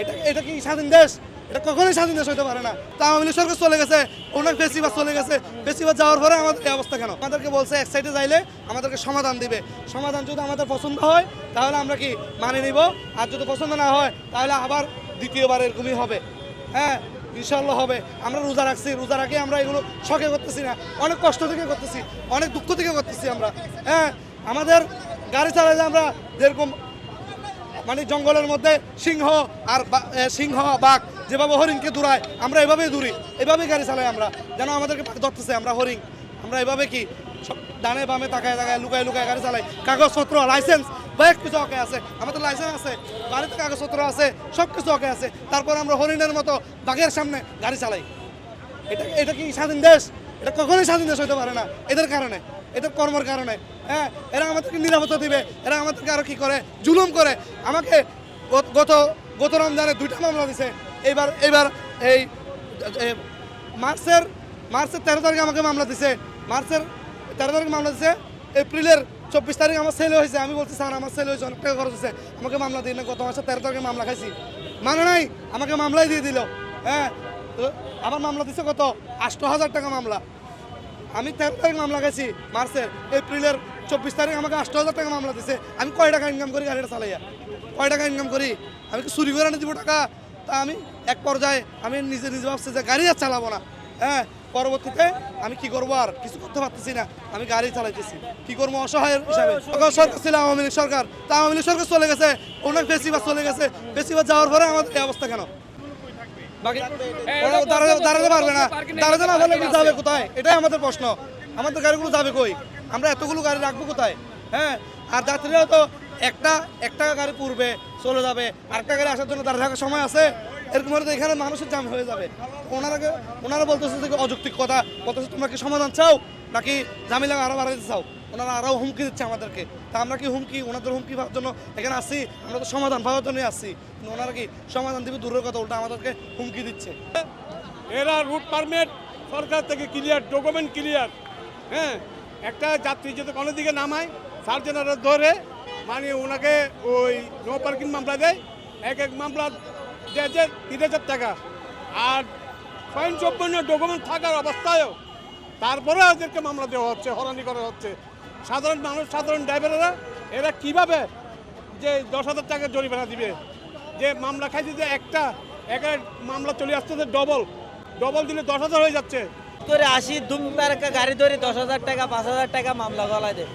এটা এটা কি স্বাধীন দেশ? এটা কখনোই স্বাধীন দেশ হতে পারে না। তা আওয়ামী লীগ সরকার চলে গেছে, অনেক বেশিবার চলে গেছে। বেশিবার যাওয়ার পরে আমাদের এই অবস্থা কেন? আমাদেরকে বলছে, এক সাইডে যাইলে আমাদেরকে সমাধান দিবে। সমাধান যদি আমাদের পছন্দ হয়, তাহলে আমরা কি মানে নিব? আর যদি পছন্দ না হয়, তাহলে আবার দ্বিতীয়বার এরকমই হবে। হ্যাঁ ইনশাল্লাহ হবে। আমরা রোজা রাখছি, রোজা রাখি আমরা এগুলো শখে করতেছি না। অনেক কষ্ট থেকে করতেছি, অনেক দুঃখ থেকে করতেছি আমরা। হ্যাঁ আমাদের গাড়ি চালাইলে আমরা যেরকম মানে জঙ্গলের মধ্যে সিংহ আর সিংহ, বাঘ, যেভাবে হরিণকে দূরায়, আমরা এভাবেই দূরি। এভাবেই গাড়ি চালাই আমরা। যেন আমাদেরকে ধরতেছে, আমরা হরিণ। আমরা এভাবে কি ডানে বামে তাকায় তাকায় লুকায় লুকায় গাড়ি চালাই। কাগজপত্র লাইসেন্স বাইক কিছু ওকে আছে। আমাদের লাইসেন্স আছে, বাড়িতে কাগজপত্র আছে, সব কিছু ওকে আছে। তারপর আমরা হরিণের মতো বাঘের সামনে গাড়ি চালাই। এটা এটা কি স্বাধীন দেশ? এটা কখনোই স্বাধীন দেশ হতে পারে না। এদের কারণে। এদের কর্মের কারণে। হ্যাঁ এরা আমাদেরকে নিরাপত্তা দিবে। এরা আমাদেরকে আরও কি করে? জুলুম করে। আমাকে গত- গত গত রমজানে দুইটা মামলা দিছে। এইবার এইবার এই মার্চের মার্চের তেরো তারিখে আমাকে মামলা দিছে। মার্চের তেরো তারিখে মামলা দিছে। এপ্রিলের চব্বিশ তারিখ আমার সেল হয়েছে। আমি বলছি, স্যার, আমার সেল হয়েছে, অনেক টাকা খরচ হয়েছে। আমাকে মামলা দিই না। গত মাসে তেরো তারিখে মামলা খাইছি। মানে নাই, আমাকে মামলাই দিয়ে দিল। হ্যাঁ আমার মামলা দিছে কত? আষ্ট হাজার টাকা মামলা। আমি তেরো তারিখ মামলা গেছি মার্চের এপ্রিলের চব্বিশ তারিখ আমাকে আষ্ট হাজার টাকা মামলা দিছে। আমি কয় টাকা ইনকাম করি গাড়িটা চালাইয়া? কয় টাকা ইনকাম করি? আমি কি চুরি করে এনে দিব টাকা? তা আমি এক পর্যায়ে আমি নিজে নিজে ভাবছি যে গাড়ি আর চালাবো না। হ্যাঁ পরবর্তীতে আমি কি করব আর কিছু করতে পারতেছি না। আমি গাড়ি চালাইতেছি। কি করব? অসহায়ের হিসাবে। সরকার ছিল আওয়ামী লীগ সরকার। তা আওয়ামী লীগ সরকার চলে গেছে। অনেক বেশিবার চলে গেছে। বেশিবার যাওয়ার পরে আমাদের এই অবস্থা কেন? দাঁড়াতে দাঁড়াতে পারবে না। দাঁড়াতে না পারলে এগুলো যাবে কোথায়? এটাই আমাদের প্রশ্ন। আমাদের গাড়িগুলো যাবে কই? আমরা এতগুলো গাড়ি রাখব কোথায়? হ্যাঁ? আর যাত্রীরাও তো একটা একটা গাড়ি পূর্বে চলে যাবে। আরেকটা গাড়ি আসার জন্য দাঁড়িয়ে থাকার সময় আছে। এরকম হলে তো এখানে মানুষের জাম হয়ে যাবে। ওনারা ওনারা বলতেছে যে অযৌক্তিক কথা। বলতেছে তোমরা কি সমাধান চাও? নাকি জামিলা আরও বাড়াইতে চাও? ওনারা আরও হুমকি দিচ্ছে আমাদেরকে। তা আমরা কি হুমকি? ওনাদের হুমকি পাওয়ার জন্য এখানে আসি? আমরা তো সমাধান পাওয়ার জন্যই আসছি কিন্তু ওনারা কি সমাধান দিবে? দূরের কথা, উল্টা আমাদেরকে হুমকি দিচ্ছে। এরা রুট পারমিট সরকার থেকে ক্লিয়ার ডকুমেন্ট ক্লিয়ার হ্যাঁ একটা যাত্রী যদি কোনো দিকে নামায় সার্জেনারা ধরে মানে ওনাকে ওই নো পার্কিং মামলা দেয়। এক এক মামলা দেয় যে তিন হাজার টাকা। আর ফাইন সম্পন্ন ডকুমেন্ট থাকার অবস্থায়ও তারপরে ওদেরকে মামলা দেওয়া হচ্ছে হরানি করা হচ্ছে। সাধারণ মানুষ, সাধারণ ড্রাইভাররা এরা কীভাবে যে দশ হাজার টাকা জরিমানা দিবে? যে মামলা খাইছে যে একটা একটা মামলা চলে আসতেছে ডবল ডবল দিলে দশ হাজার হয়ে যাচ্ছে। করে আসি দুম তারকা গাড়ি ধরে দশ হাজার টাকা, পাঁচ হাজার টাকা মামলা গলায় দেয়।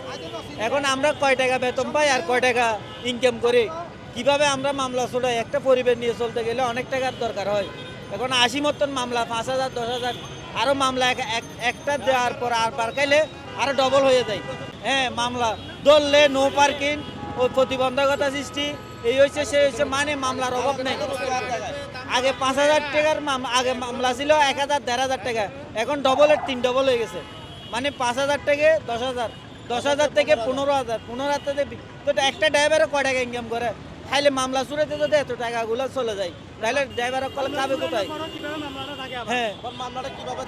এখন আমরা কয় টাকা বেতন পাই আর কয় টাকা ইনকাম করি? কীভাবে আমরা মামলা ছোটাই? একটা পরিবার নিয়ে চলতে গেলে অনেক টাকার দরকার হয়। এখন আশি মতন মামলা, পাঁচ হাজার, দশ হাজার আরও মামলা এক- এক- একটা দেওয়ার পর আর পার খাইলে আরও ডবল হয়ে যায়। হ্যাঁ মামলা। ধরলে নো পার্কিং ও প্রতিবন্ধকতা সৃষ্টি, এই হয়েছে সে হয়েছে মানে মামলার অভাব নেই। আগে পাঁচ হাজার টাকার আগে মামলা ছিল এক হাজার, দেড় হাজার টাকা। এখন ডবলের তিন ডবল হয়ে গেছে। মানে পাঁচ হাজার থেকে দশ হাজার দশ হাজার থেকে পনেরো হাজার পনেরো হাজার থেকে তো একটা ড্রাইভারে কয় টাকা ইনকাম করে? খাইলে মামলা শুরুতে যদি এত টাকাগুলো চলে যায়। তাহলে ড্রাইভারের কল খাবে কোথায়? হ্যাঁ।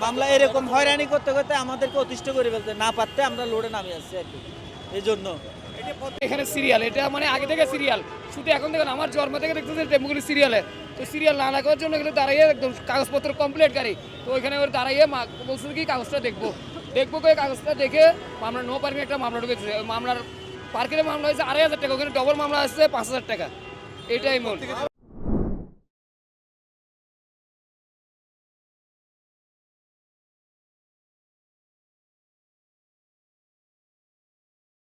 মামলা এরকম হয়রানি করতে করতে আমাদেরকে অতিষ্ঠ করে ফেলতে না পারতে আমরা লোডে নামে আসছি আর কি। এই জন্য এখানে সিরিয়াল এটা মানে আগে থেকে সিরিয়াল শুধু এখন দেখুন আমার জন্ম থেকে দেখতেছে টেম্পুগুলি সিরিয়ালে তো সিরিয়াল না লাগার জন্য এখানে দাঁড়াইয়ে একদম কাগজপত্র কমপ্লিট গাড়ি। তো ওইখানে ওর দাঁড়াইয়ে মা- বলছে কি কাগজটা দেখব। দেখব কই কাগজটা দেখে মামলা নো পার্কিং একটা মামলা ঢুকেছে। মামলার পার্কের মামলা হয়েছে আড়াই হাজার টাকা ওখানে ডবল মামলা আসছে পাঁচ হাজার টাকা। এটাই মূল।